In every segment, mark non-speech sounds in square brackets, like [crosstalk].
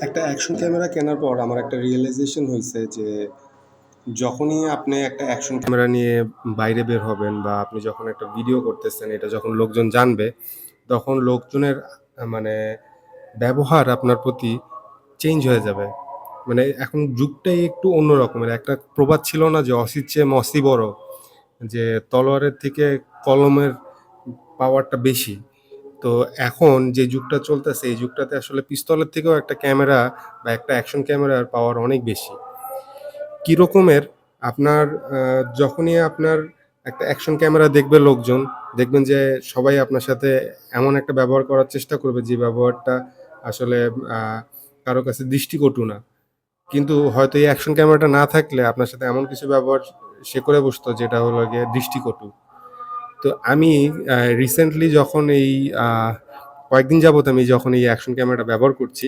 একটা action camera কেনার পর আমার একটা রিয়েলাইজেশন হয়েছে যে যখনই আপনি একটা অ্যাকশন ক্যামেরা নিয়ে বাইরে বের হবেন বা আপনি যখন একটা ভিডিও করতেছেন, এটা যখন লোকজন জানবে, তখন লোকজনের মানে ব্যবহার আপনার প্রতি চেঞ্জ হয়ে যাবে। মানে এখন যুগটাই একটু অন্য রকমের। একটা প্রবাদ ছিল না যে অসির চেয়ে মসই বড়। যে তলোয়ারের থেকে কলমের পাওয়ারটা বেশি। তো এখন যে যুগটা চলতেছে এই যুগটাতে আসলে পিস্তলের থেকেও একটা ক্যামেরা বা একটা অ্যাকশন ক্যামেরার পাওয়ার অনেক বেশি। কি রকমের আপনার যখনই আপনার একটা অ্যাকশন ক্যামেরা দেখবে লোকজন, দেখবেন যে সবাই আপনার সাথে এমন একটা ব্যবহার করার চেষ্টা করবে যে ব্যবহারটা আসলে কারও কাছে দৃষ্টিকটু না। কিন্তু হয়তো এই অ্যাকশন ক্যামেরাটা না থাকলে আপনার সাথে এমন কিছু ব্যবহার সে করে বসতো যেটা হলো গিয়ে দৃষ্টিকটু। তো আমি রিসেন্টলি যখন এই কয়েকদিন যাবত আমি যখন এই অ্যাকশন ক্যামেরাটা ব্যবহার করছি,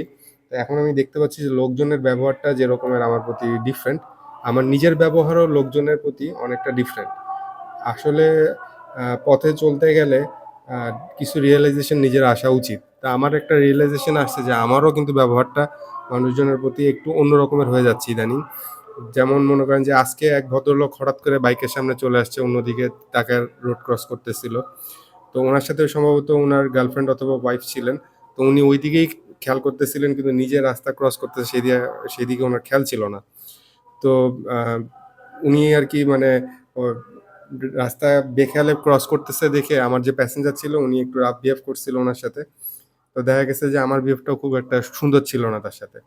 তো এখন আমি দেখতে পাচ্ছি যে লোকজনের ব্যবহারটা যেরকমের আমার প্রতি ডিফারেন্ট, আমার নিজের ব্যবহারও লোকজনের প্রতি অনেকটা ডিফারেন্ট। আসলে পথে চলতে গেলে কিছু রিয়েলাইজেশন নিজের আসা উচিত। তা আমার একটা রিয়েলাইজেশন আসছে যে আমারও কিন্তু ব্যবহারটা মানুষজনের প্রতি একটু অন্য রকমের হয়ে যাচ্ছে ইদানিং। যেমন মনে করেন যে আজকে এক ভদ্রলোক হঠাৎ করে বাইকের সামনে চলে আসছে, অন্যদিকে তাকে রোড ক্রস করতেছিল। তো ওনার সাথে সম্ভবত ওনার গার্লফ্রেন্ড অথবা ওয়াইফ ছিলেন। তো উনি ওই দিকেই খেয়াল করতেছিলেন, কিন্তু নিজে রাস্তা ক্রস করতেছে সেদিকে সেদিকে ওনার খেয়াল ছিল না। তো উনি আর কি মানে রাস্তা বেখেয়ালে ক্রস করতেছে দেখে আমার যে প্যাসেঞ্জার ছিল, উনি একটু রাফ বিহেভ করছিল ওনার সাথে। তো দেখা গেছে যে আমার বিহেভটাও খুব একটা সুন্দর ছিল না তার সাথে।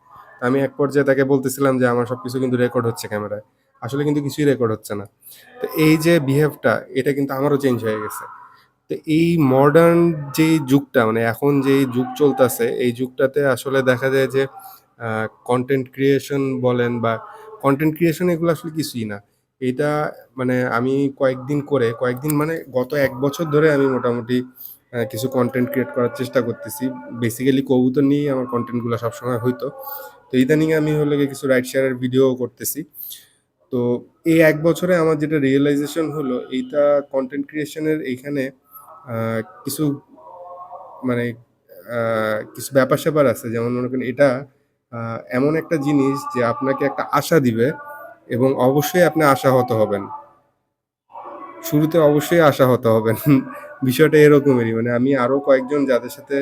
আমি এক পর্যায়ে তাকে বলতেছিলাম যে আমার সবকিছু কিন্তু রেকর্ড হচ্ছে ক্যামেরায়। আসলে কিন্তু কিছুই রেকর্ড হচ্ছে না। তো এই যে বিহেভটা এটা কিন্তু আমারও চেঞ্জ হয়ে গেছে। তো এই মডার্ন যেই যুগটা মানে এখন যেই যুগ চলতেছে, এই যুগটাতে আসলে দেখা যায় যে কনটেন্ট ক্রিয়েশন বলেন বা কনটেন্ট ক্রিয়েশন এগুলো আসলে কিছুই না। এটা মানে আমি কয়েকদিন করে, কয়েকদিন মানে গত এক বছর ধরে আমি মোটামুটি কিছু কন্টেন্ট ক্রিয়েট করার চেষ্টা করতেছি। বেসিক্যালি কবুতর নিয়েই আমার কন্টেন্টগুলো সবসময় হইতো। তো ইদানিং আমি হলো কিছু রাইড শেয়ার এর ভিডিও করতেছি। তো এই এক বছরে আমার যেটা রিয়েলাইজেশন হলো, এইটা কন্টেন্ট ক্রিয়েশনের এইখানে কিছু মানে কিছু ব্যাপার-স্যাপার আছে। যেমন মনে করেন এটা এমন একটা জিনিস যে আপনাকে একটা আশা দিবে এবং অবশ্যই আপনি আশাহত হবেন। শুরুতে অবশ্যই আশাহত হবেন। [laughs] বিষয়টা এরকমেরই। মানে আমি আরও কয়েকজন যাদের সাথে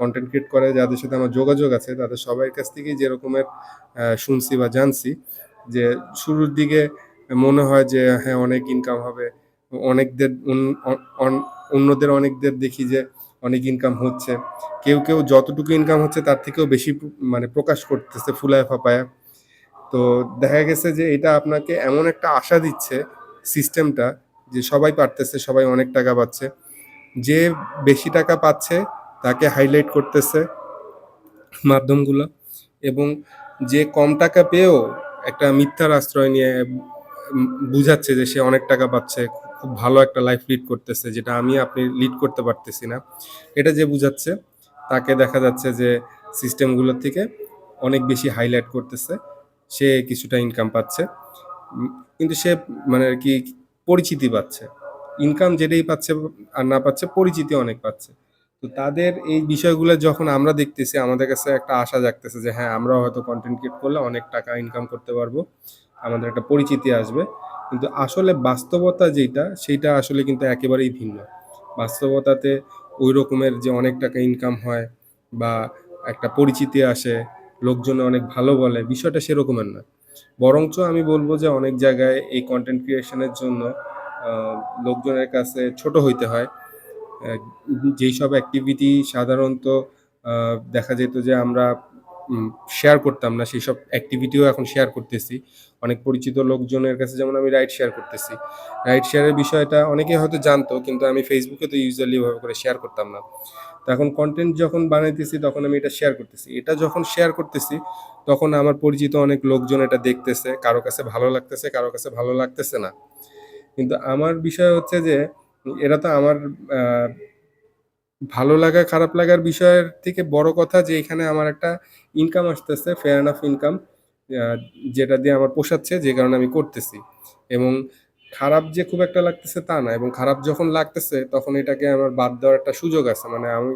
কনটেন্ট ক্রিয়েট করে, যাদের সাথে আমার যোগাযোগ আছে, তাদের সবার কাছ থেকেই যেরকমের শুনছি বা জানছি যে শুরুর দিকে মনে হয় যে হ্যাঁ, অনেক ইনকাম হবে। অনেকদের অন্যদের অনেকদের দেখি যে অনেক ইনকাম হচ্ছে। কেউ, কেউ যতটুকু ইনকাম হচ্ছে তার থেকেও বেশি মানে প্রকাশ করতেছে ফুলায়া ফাপায়া। তো দেখা গেছে যে এটা আপনাকে এমন একটা আশা দিচ্ছে সিস্টেমটা যে সবাই পারতেছে, সবাই অনেক টাকা পাচ্ছে। যে বেশি টাকা পাচ্ছে তাকে হাইলাইট করতেছে মাধ্যমগুলো এবং যে কম টাকা পেয়েও একটা মিথ্যার আশ্রয় নিয়ে বুঝাচ্ছে যে সে অনেক টাকা পাচ্ছে। খুব ভালো একটা লাইফ লিড করতেছে যেটা আমি আপনি লিড করতে পারতেছি না। এটা যে বুঝাচ্ছে, তাকে দেখা যাচ্ছে যে সিস্টেমগুলোর থেকে অনেক বেশি হাইলাইট করতেছে। সে কিছুটা ইনকাম পাচ্ছে। কিন্তু সে মানে আর কি পরিচিতি পাচ্ছে। ইনকাম যেটাই পাচ্ছে আর না পাচ্ছে, পরিচিতি অনেক পাচ্ছে। তো তাদের এই বিষয়গুলো যখন আমরা দেখতেছি আমাদের কাছে একটা আশা জাগতেছে যে হ্যাঁ, আমরাও হয়তো কনটেন্ট ক্রিয়েট করলে অনেক টাকা ইনকাম করতে পারব। আমাদের একটা পরিচিতি আসবে। কিন্তু আসলে বাস্তবতা যেটা সেটা আসলে কিন্তু একেবারেই ভিন্ন। বাস্তবতাতে ওই রকমের যে অনেক টাকা ইনকাম হয় বা একটা পরিচিতি আসে, লোকজনে অনেক ভালো বলে, বিষয়টা সেরকমের না। বরঞ্চ আমি বলব যে অনেক জায়গায় এই কন্টেন্ট ক্রিয়েশনের জন্য লোকজনের কাছে ছোট হইতে হয়। অ্যা যেইসব অ্যাক্টিভিটি সাধারণত দেখা যেত যে আমরা শেয়ার করতাম না, সেই সব অ্যাক্টিভিটিও এখন শেয়ার করতেছি। অনেক পরিচিত লোকজনের কাছে যেমন আমি রাইড শেয়ার করতেছি। রাইড শেয়ারের বিষয়টা অনেকেই হয়তো জানতো কিন্তু আমি ফেসবুকে তো ইউজুয়ালি ওভাবে করে শেয়ার করতাম না। তো এখন কনটেন্ট যখন বানাইতেছি তখন আমি এটা শেয়ার করতেছি। এটা যখন শেয়ার করতেছি তখন আমার পরিচিত অনেক লোকজন এটা দেখতেছে। কারও কাছে ভালো লাগতেছে, কারও কাছে ভালো লাগতেছে না। কিন্তু আমার বিষয় হচ্ছে যে এরা তো আমার ভালো লাগা খারাপ লাগার বিষয়ের থেকে বড় কথা যে এখানে আমার একটা ইনকাম আসতেছে, ফেয়ার এনাফ ইনকাম যেটা দিয়ে আমার পোষাচ্ছে যে কারণে আমি করতেছি। এবং খারাপ যে খুব একটা লাগতেছে তা না এবং খারাপ যখন লাগতেছে তখন এটাকে আমার বাদ দেওয়ার একটা সুযোগ আছে। মানে আমি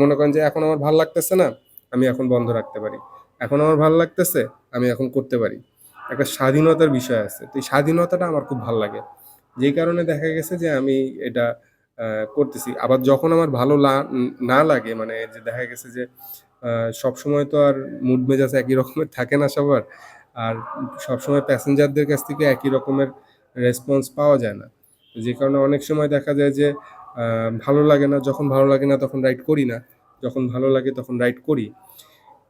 মনে করেন যে এখন আমার ভালো লাগতেছে না। আমি এখন বন্ধ রাখতে পারি এখন আমার ভালো লাগতেছে আমি এখন করতে পারি একটা স্বাধীনতার বিষয় আছে তো এই স্বাধীনতাটা আমার খুব ভালো লাগে যেই কারণে দেখা গেছে যে আমি এটা করতেছি। আবার যখন আমার ভালো না লাগে মানে যে দেখা গেছে যে আহ, সবসময় তো আর মুড মেজাজ একই রকমের থাকে না সবার আর সবসময় প্যাসেঞ্জারদের কাছ থেকে একই রকমের রেসপন্স পাওয়া যায় না। যে কারণে অনেক সময় দেখা যায় যে ভালো লাগে না যখন ভালো লাগে না তখন রাইড করি না যখন ভালো লাগে তখন রাইড করি।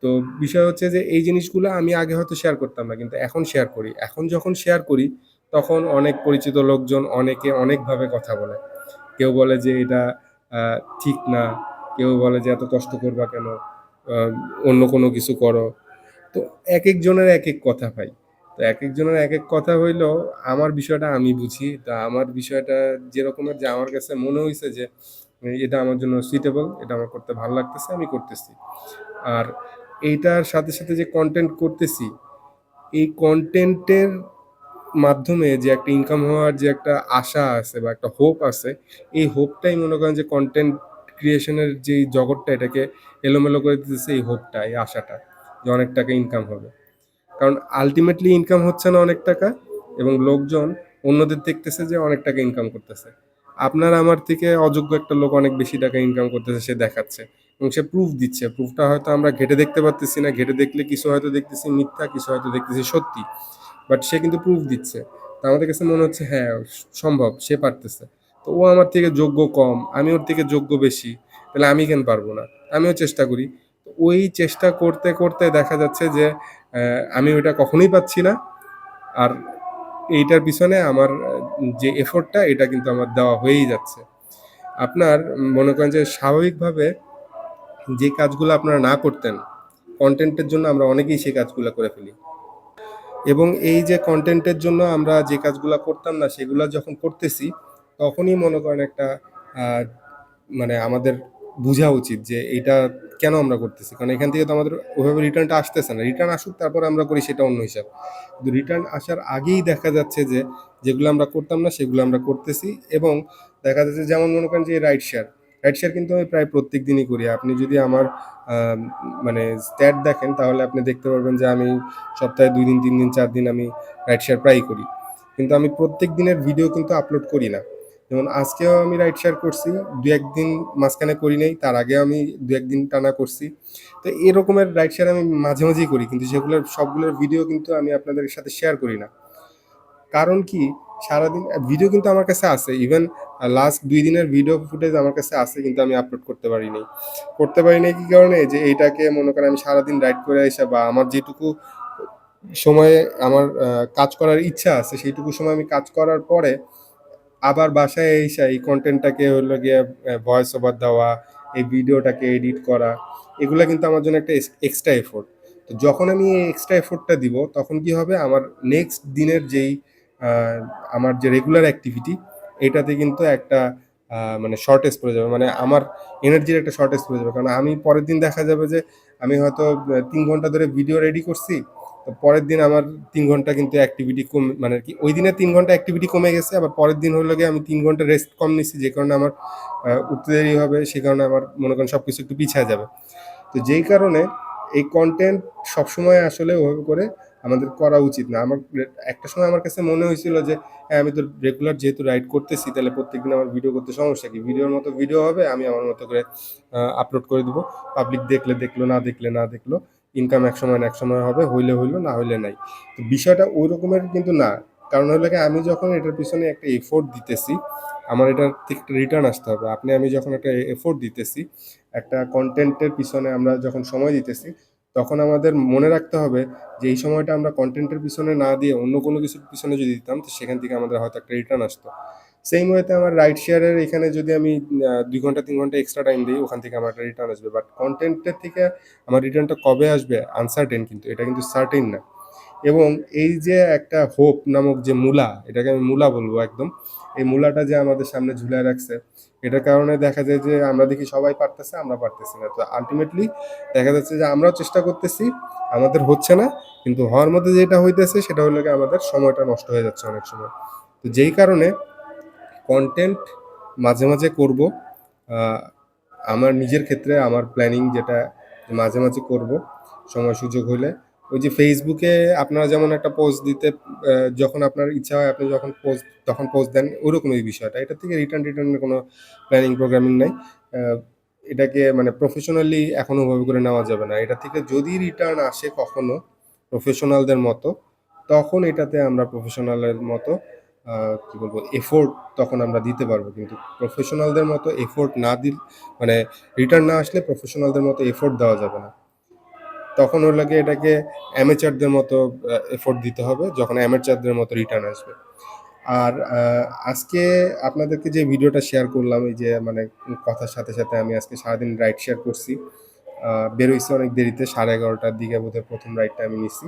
তো বিষয় হচ্ছে যে এই জিনিসগুলো আমি আগে হয়তো শেয়ার করতাম না কিন্তু এখন শেয়ার করি। এখন যখন শেয়ার করি তখন অনেক পরিচিত লোকজন অনেকে অনেকভাবে কথা বলে। কেউ বলে যে এটা ঠিক না, কেউ বলে যে এত কষ্ট করবা কেন অন্য কোনো কিছু করো। তো এক একজনের এক এক কথা ভাই। তো এক একজনের এক এক কথা হইলেও আমার বিষয়টা আমি বুঝি। তা আমার বিষয়টা যেরকমের যে আমার কাছে মনে হয়েছে যে, এটা আমার জন্য সুইটেবল এটা আমার করতে ভালো লাগতেছে, আমি করতেছি। আর এইটার সাথে সাথে যে কন্টেন্ট করতেছি, এই কন্টেন্টের মাধ্যমে যে একটা ইনকাম হওয়ার যে একটা আশা আছে বা একটা হোপ আছে, এই হোপটাই মনে করেন যে কন্টেন্ট ক্রিয়েশনের যে জগৎটা এটাকে এলোমেলো করে দিতেছে, এই হোপটা এই আশাটা যে অনেক টাকা ইনকাম হবে। কারণ আলটিমেটলি ইনকাম হচ্ছে না অনেক টাকা এবং লোকজন অন্যদের দেখতেছে যে অনেক টাকা ইনকাম করতেছে। আপনার আমার থেকে অযোগ্য একটা লোক অনেক বেশি টাকা ইনকাম করতেছে, সে দেখাচ্ছে এবং সে প্রুফ দিচ্ছে। প্রুফটা হয়তো আমরা ঘেটে দেখতে পারতেছি না, ঘেটে দেখলে কিছু হয়তো দেখতেছি মিথ্যা, কিছু হয়তো দেখতেছি সত্যি। বাট সে কিন্তু প্রুফ দিচ্ছে। তো আমাদের কাছে মনে হচ্ছে হ্যাঁ সম্ভব, সে পারতেছে। তো ও আমার থেকে যোগ্য কম, আমি ওর থেকে যোগ্য বেশি, তাহলে আমি কেন পারব না? আমিও চেষ্টা করি। ওই চেষ্টা করতে করতে দেখা যাচ্ছে যে আমি ওইটা কখনোই পাচ্ছি না। আর এইটার পিছনে আমার, যে এফোর্টটা, এটা কিন্তু আমার দেওয়া হয়েই যাচ্ছে। আপনার মনে করেন যে স্বাভাবিকভাবে যে কাজগুলো আপনারা না করতেন কন্টেন্টের জন্য আমরা অনেকেই সেই কাজগুলো করে ফেলি। এবং এই যে কন্টেন্টের জন্য আমরা যে কাজগুলো করতাম না, সেগুলো যখন করতেছি, তখনই মনে করেন একটা মানে আমাদের বোঝা উচিত যে এটা কেন আমরা করতেছি। কারণ এখান থেকে তো আমাদের ওইভাবে রিটার্নটা আসতেছে না। রিটার্ন আসুক, তারপর আমরা করি সেটা অন্য হিসাব। কিন্তু রিটার্ন আসার আগেই দেখা যাচ্ছে যে, যেগুলো আমরা করতাম না, সেগুলো আমরা করতেছি এবং দেখা যাচ্ছে যেমন মনে করেন যে রাইড শেয়ার রাইড শেয়ার কিন্তু আমি প্রায় প্রত্যেক দিনই করি। আপনি যদি আমার মানে স্ট্যাট দেখেন, তাহলে আপনি দেখতে পারবেন যে আমি সপ্তাহে দুই দিন, তিন দিন, চার দিন আমি রাইড শেয়ার প্রায়ই করি। কিন্তু আমি প্রত্যেক দিনের ভিডিও কিন্তু আপলোড করি না। যেমন আজকেও আমি রাইড শেয়ার করছি, দু একদিন মাঝখানে করি নাই, তার আগেও আমি দু একদিন টানা করছি। তো এরকমের রাইড শেয়ার আমি মাঝে মাঝেই করি, কিন্তু সেগুলোর, সবগুলোর ভিডিও কিন্তু আমি আপনাদের সাথে শেয়ার করি না। কারণ কি? সারাদিন ভিডিও কিন্তু আমার কাছে আছে। ইভেন লাস্ট দুই দিনের ভিডিও ফুটেজ আমার কাছে আছে, কিন্তু আমি আপলোড করতে পারিনি। করতে পারিনি কি কারণে? যে এইটাকে মনে করেন আমি সারাদিন রাইড করে এসে বা আমার যেটুকু সময়ে আমার কাজ করার ইচ্ছা আছে, সেইটুকু সময় আমি কাজ করার পরে আবার বাসায় এসে এই কন্টেন্টটাকে হলো গিয়ে ভয়েস ওভার দেওয়া, এই ভিডিওটাকে এডিট করা, এগুলো কিন্তু আমার জন্য একটা এক্সট্রা এফোর্ট তো যখন আমি এই এক্সট্রা এফোর্টটা দিব, তখন কি হবে? আমার নেক্সট দিনের যেই আমার যে রেগুলার অ্যাক্টিভিটি এটাতে কিন্তু একটা মানে শর্টেজ পড়ে যাবে। মানে আমার এনার্জির একটা শর্টেজ পড়ে যাবে। কারণ আমি পরের দিন দেখা যাবে যে, আমি হয়তো তিন ঘণ্টা ধরে ভিডিও রেডি করছি, তো পরের দিন আমার তিন ঘণ্টা কিন্তু অ্যাক্টিভিটি কম মানে কি, ওই দিনে তিন ঘণ্টা অ্যাক্টিভিটি কমে গেছে, আবার পরের দিন হলো গিয়ে আমি তিন ঘণ্টা রেস্ট কম নিচ্ছি যে কারণে আমার উঠতে দেরি হবে, সে কারণে আমার মনে করেন সব কিছু একটু পিছিয়ে যাবে। তো যেই কারণে এই কন্টেন্ট সবসময় আসলে ওভাবে করে আমাদের করা উচিত না। আমার একটা সময় আমার কাছে মনে হয়েছিল যে হ্যাঁ আমি তো রেগুলার যেহেতু রাইড করতেছি, তাহলে প্রত্যেকদিন আমার ভিডিও করতে সমস্যা কি? ভিডিওর মতো ভিডিও হবে, আমি আমার মতো করে আপলোড করে দিব। পাবলিক দেখলে দেখল, না দেখলে না দেখল। ইনকাম এক সময় এক সময় হবে, হইলে হইল, না হইলে নাই। তো বিষয়টা ওই রকমের কিন্তু না। কারণ হলো কি, আমি যখন এটার পিছনে একটা এফোর্ট দিতেছি, আমার এটার থেকে রিটার্ন আসতে হবে। আপনি আমি যখন একটা এফোর্ট দিতেছি, একটা কন্টেন্টের পিছনে আমরা যখন সময় দিতেছি তখন আমাদের মনে রাখতে হবে যে এই সময়টা আমরা কন্টেন্টের পিছনে না দিয়ে অন্য কোনো কিছুর পিছনে যদি দিতাম, তো সেখান থেকে আমাদের হয়তো একটা রিটার্ন আসতো। সেই ওয়েতে আমার রাইট শেয়ারের এখানে যদি আমি দুই ঘণ্টা, তিন ঘণ্টা এক্সট্রা টাইম দিই, ওখান থেকে আমার একটা রিটার্ন আসবে। বাট কন্টেন্টের থেকে আমার রিটার্নটা কবে আসবে? আনসার্টেন কিন্তু, এটা কিন্তু সার্টেন না। এবং এই যে একটা হোপ নামক যে মূলা এটাকে আমি মূলা বলব একদম এই মূলাটা যে আমাদের সামনে ঝুলে রাখছে এটার কারণে দেখা যায় যে আমরা দেখি সবাই পারতেছে আমরা পারতেছি না তো আলটিমেটলি দেখা যাচ্ছে যে আমরাও চেষ্টা করতেছি আমাদের হচ্ছে না কিন্তু হওয়ার মধ্যে যেটা হইতেছে সেটা হলো আমাদের সময়টা নষ্ট হয়ে যাচ্ছে অনেক সময় তো যেই কারণে কন্টেন্ট মাঝে মাঝে করব আমার নিজের ক্ষেত্রে আমার প্ল্যানিং যেটা মাঝে, মাঝে করব সময় সুযোগ হইলে। ওই যে ফেসবুকে আপনারা যেমন একটা পোস্ট দিতে যখন আপনার ইচ্ছা হয় আপনি যখন পোস্ট তখন পোস্ট দেন ওরকমই বিষয়টা। এটার থেকে রিটার্ন রিটার্নের কোনো প্ল্যানিং প্রোগ্রামিং নাই। এটাকে মানে প্রফেশনালি এখন ওভাবে করে নেওয়া যাবে না। এটা থেকে যদি রিটার্ন আসে কখনো প্রফেশনালদের মতো, তখন এটাতে আমরা প্রফেশনালের মতো কি বলব এফোর্ট তখন আমরা দিতে পারব। কিন্তু প্রফেশনালদের মতো এফোর্ট না দিল মানে রিটার্ন না আসলে প্রফেশনালদের মতো এফোর্ট দেওয়া যাবে না। তখন হলো গিয়ে এটাকে অ্যামেচারদের মতো এফোর্ট দিতে হবে যখন অ্যামেচারদের মতো রিটার্ন আসবে। আর আজকে আপনাদেরকে যে ভিডিওটা শেয়ার করলাম এই যে মানে কথার সাথে, সাথে আমি আজকে সারাদিন রাইড শেয়ার করছি। বেরোইছি অনেক দেরিতে 11:30টার দিকে বোধহয় প্রথম রাইডটা আমি নিছি।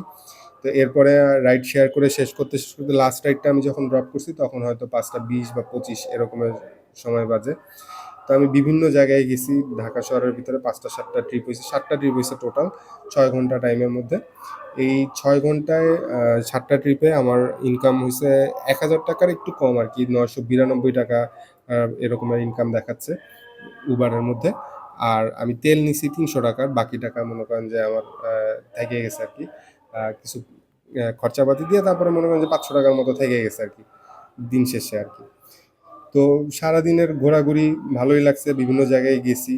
তো এরপরে রাইড শেয়ার করে শেষ করতে, শেষ করতে লাস্ট রাইডটা আমি যখন ড্রপ করছি তখন হয়তো ৫টা ২০ বা ২৫ এরকমের সময় বাজে। তো আমি বিভিন্ন জায়গায় গেছি, ঢাকা শহরের ভিতরে ৫টা ৭টা ট্রিপ হয়েছে সাতটা ট্রিপ হয়েছে টোটাল ছয় ঘণ্টা টাইমের মধ্যে। এই ছয় ঘন্টায় সাতটা ট্রিপে আমার ইনকাম হয়েছে এক হাজার টাকার একটু কম আরকি ৳৯৯২ আ এরকমের ইনকাম দেখাচ্ছে উবারের মধ্যে। আর আমি তেল নিছি ৳৩০০ র বাকি টাকা মনে করেন যে আমার থেকে গেছে আর কি কিছু খরচাপাতি দিয়ে তারপরে মনে করেন যে পাঁচশো টাকার মতো থেকে গেছে আর কি, দিন শেষে আরকি। তো সারাদিনের ঘোরাঘুরি ভালোই লাগছে। বিভিন্ন জায়গায় গেছি।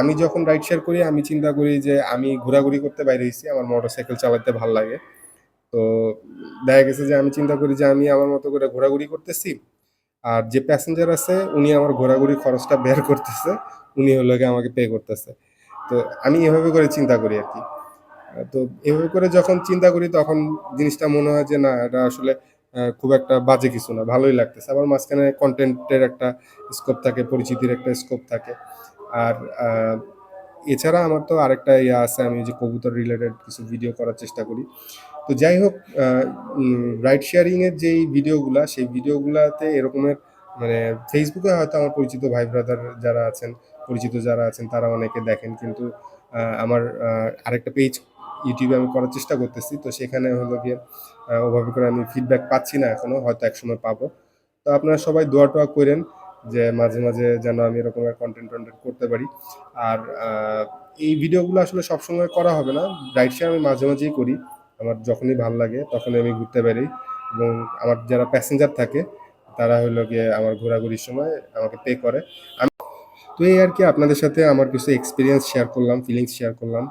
আমি যখন রাইড শেয়ার করি, আমি চিন্তা করি যে আমি ঘোরাঘুরি করতে বাইরে হইছি। আমার মোটরসাইকেল চালাতে ভালো লাগে। তো দেখা গেছে যে আমি চিন্তা করি যে আমি আমার মতো করে ঘোরাঘুরি করতেছি। আর যে প্যাসেঞ্জার আছে, উনি আমার ঘোরাঘুরির খরচটা বের করতেছে। উনি হলো আমাকে পে করতেছে। তো আমি এভাবে করে চিন্তা করি আর কি তো এভাবে করে যখন চিন্তা করি, তখন জিনিসটা মনে হয় যে না, এটা আসলে খুব একটা বাজে কিছু না। ভালোই লাগতেছে। আবার মাঝখানে কন্টেন্টের একটা স্কোপ থাকে, পরিচিতির একটা স্কোপ থাকে। আর এছাড়া আমার তো আরেকটা ইয়ে আছে আমি যে কবুতর রিলেটেড কিছু ভিডিও করার চেষ্টা করি। তো যাই হোক আ উম রাইড শেয়ারিং যেই ভিডিওগুলা সেই ভিডিওগুলাতে এরকমের মানে ফেসবুকে হয়তো আমার পরিচিত ভাই ব্রাদার যারা আছেন, পরিচিত যারা আছেন তারা অনেকে দেখেন। কিন্তু আমার আরেকটা পেজ ইউটিউবে আমি করার চেষ্টা করতেছি। তো সেখানে হলো গিয়ে ওভাবে করে আমি ফিডব্যাক পাচ্ছি না এখনও। হয়তো একসময় পাবো। তো আপনারা সবাই দোয়া-টোয়া কইরেন যে মাঝে, মাঝে যেন আমি এরকমের কনটেন্ট-টনটেন্ট করতে পারি। আর এই ভিডিওগুলো আসলে সবসময় করা হবে না। রাইড শেয়ার আমি মাঝে, মাঝেই করি। আমার যখনই ভালো লাগে তখনই আমি ঘুরতে হই। এবং আমার যারা প্যাসেঞ্জার থাকে তারা হইল গিয়ে আমার ঘোরাঘুরির সময় আমাকে পে করে। আমি তো এই আর কি আপনাদের সাথে আমার কিছু এক্সপিরিয়েন্স শেয়ার করলাম, ফিলিংস শেয়ার করলাম।